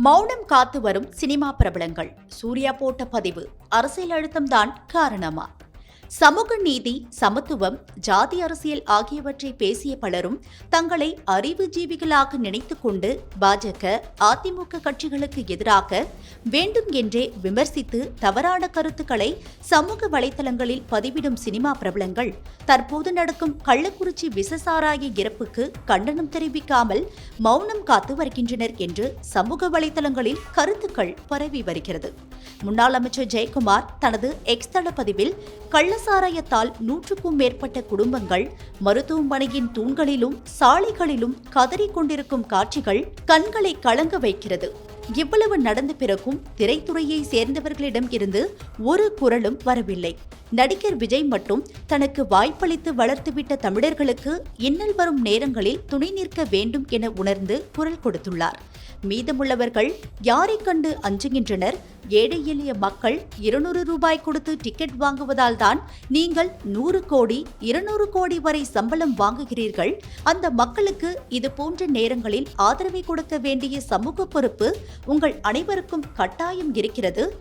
மௌனம் காத்து வரும் சினிமா பிரபலங்கள். சூர்யா போட்ட பதிவு அரசியல் அழுத்தம்தான் காரணமா? சமூக நீதி சமத்துவம் ஜாதி அரசியல் ஆகியவற்றை பேசிய பலரும் தங்களை அறிவுஜீவிகளாக நினைத்துக் கொண்டு பாஜக அதிமுக கட்சிகளுக்கு எதிராக வேண்டும் என்றே விமர்சித்து தவறான கருத்துக்களை சமூக வலைதளங்களில் பதிவிடும் சினிமா பிரபலங்கள் தற்போது நடக்கும் கள்ளக்குறிச்சி விசசாராய இறப்புக்கு கண்டனம் தெரிவிக்காமல் மௌனம் காத்து வருகின்றனர் என்று சமூக வலைதளங்களில் கருத்துக்கள் பரவி வருகிறது. முன்னாள் அமைச்சர் ஜெயக்குமார் தனது எக்ஸ் தள பதிவில் சாராயத்தால் நூற்றுக்கும் மேற்பட்ட குடும்பங்கள் மருத்துவமனையின் தூண்களிலும் சாலைகளிலும் கதறிக் கொண்டிருக்கும் காட்சிகள் கண்களை கலங்க வைக்கிறது. இவ்வளவு நடந்த பிறகும் திரைத்துறையை சேர்ந்தவர்களிடம் இருந்து ஒரு குரலும் வரவில்லை. நடிகர் விஜய் மட்டும் தனக்கு வாய்ப்பளித்து வளர்த்துவிட்ட தமிழர்களுக்கு இன்னல் வரும் நேரங்களில் துணை நிற்க வேண்டும் என உணர்ந்து குரல் கொடுத்துள்ளார். மீதமுள்ளவர்கள் யாரைக் கண்டு அஞ்சுகின்றனர்? ஏழை எளிய மக்கள் இருநூறு ரூபாய் கொடுத்து டிக்கெட் வாங்குவதால் தான் நீங்கள் நூறு கோடி இருநூறு கோடி வரை சம்பளம் வாங்குகிறீர்கள். அந்த மக்களுக்கு இது போன்ற நேரங்களில் ஆதரவை கொடுக்க வேண்டிய சமூக பொறுப்பு உங்கள் அனைவருக்கும் கட்டாயம் இருக்கிறது.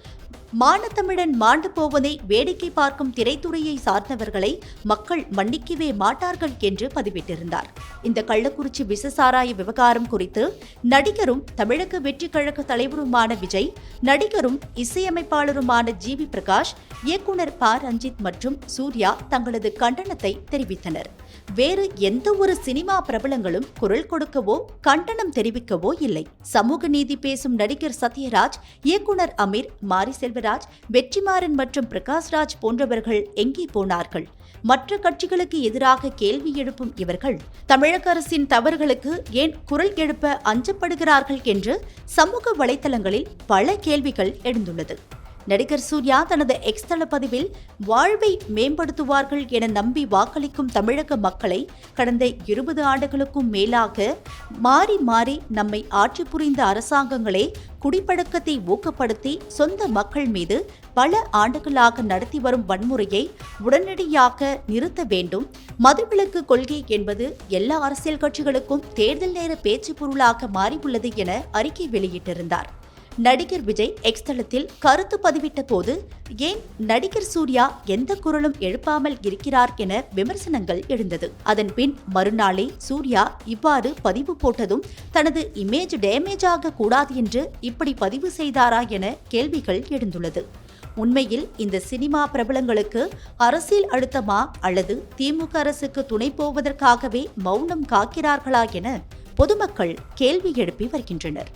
மானத்தமிழன் மாண்டு போவதை வேடிக்கை பார்க்கும் திரைத்துறையை சார்ந்தவர்களை மக்கள் மன்னிக்கவே மாட்டார்கள் என்று பதிவிட்டிருந்தார். இந்த கள்ளக்குறிச்சி விசசாராய விவகாரம் குறித்து நடிகரும் தமிழக வெற்றி கழக தலைவருமான விஜய் நடிகரும் இசையமைப்பாளருமான ஜி வி பிரகாஷ் இயக்குனர் ப. ரஞ்சித் மற்றும் சூர்யா தங்களது கண்டனத்தை தெரிவித்தனர். வேறு எந்த ஒரு சினிமா பிரபலங்களும் குரல் கொடுக்கவோ கண்டனம் தெரிவிக்கவோ இல்லை. சமூக நீதி பேசும் நடிகர் சத்யராஜ் இயக்குனர் அமீர் மாரி செல்வராஜ் வெற்றிமாறன் மற்றும் பிரகாஷ்ராஜ் போன்றவர்கள் எங்கே போனார்கள்? மற்ற கட்சிகளுக்கு எதிராக கேள்வி எழுப்பும் இவர்கள் தமிழக அரசின் தவறுகளுக்கு ஏன் குரல் எழுப்ப அஞ்சப்படுகிறார்கள் என்று சமூக வலைதளங்களில் பல கேள்விகள் எழுந்துள்ளது. நடிகர் சூர்யா தனது எக்ஸ் தள பதிவில் வாழ்வை மேம்படுத்துவார்கள் என நம்பி வாக்களிக்கும் தமிழக மக்களை கடந்த இருபது ஆண்டுகளுக்கும் மேலாக மாறி மாறி நம்மை ஆட்சி புரிந்த அரசாங்கங்களே குடிப்பழக்கத்தை ஊக்கப்படுத்தி சொந்த மக்கள் மீது பல ஆண்டுகளாக நடத்தி வரும் வன்முறையை உடனடியாக நிறுத்த வேண்டும். மதுவிலக்கு கொள்கை என்பது எல்லா அரசியல் கட்சிகளுக்கும் தேர்தல் நேர பேச்சு பொருளாக மாறியுள்ளது என அறிக்கை வெளியிட்டிருந்தார். நடிகர் விஜய் எக்ஸ் தளத்தில் கருத்து பதிவிட்ட போது ஏன் நடிகர் சூர்யா எந்த குரலும் எழுப்பாமல் இருக்கிறார் என விமர்சனங்கள் எழுந்தது. அதன் பின் மறுநாளே சூர்யா இவ்வாறு பதிவு போட்டதும் தனது இமேஜ் டேமேஜ் ஆக கூடாது என்று இப்படி பதிவு செய்தாரா என கேள்விகள் எழுந்துள்ளது. உண்மையில் இந்த சினிமா பிரபலங்களுக்கு அரசியல் அழுத்தமா அல்லது திமுக அரசுக்கு துணை போவதற்காகவே மௌனம் காக்கிறார்களா என பொதுமக்கள் கேள்வி எழுப்பி வருகின்றனர்.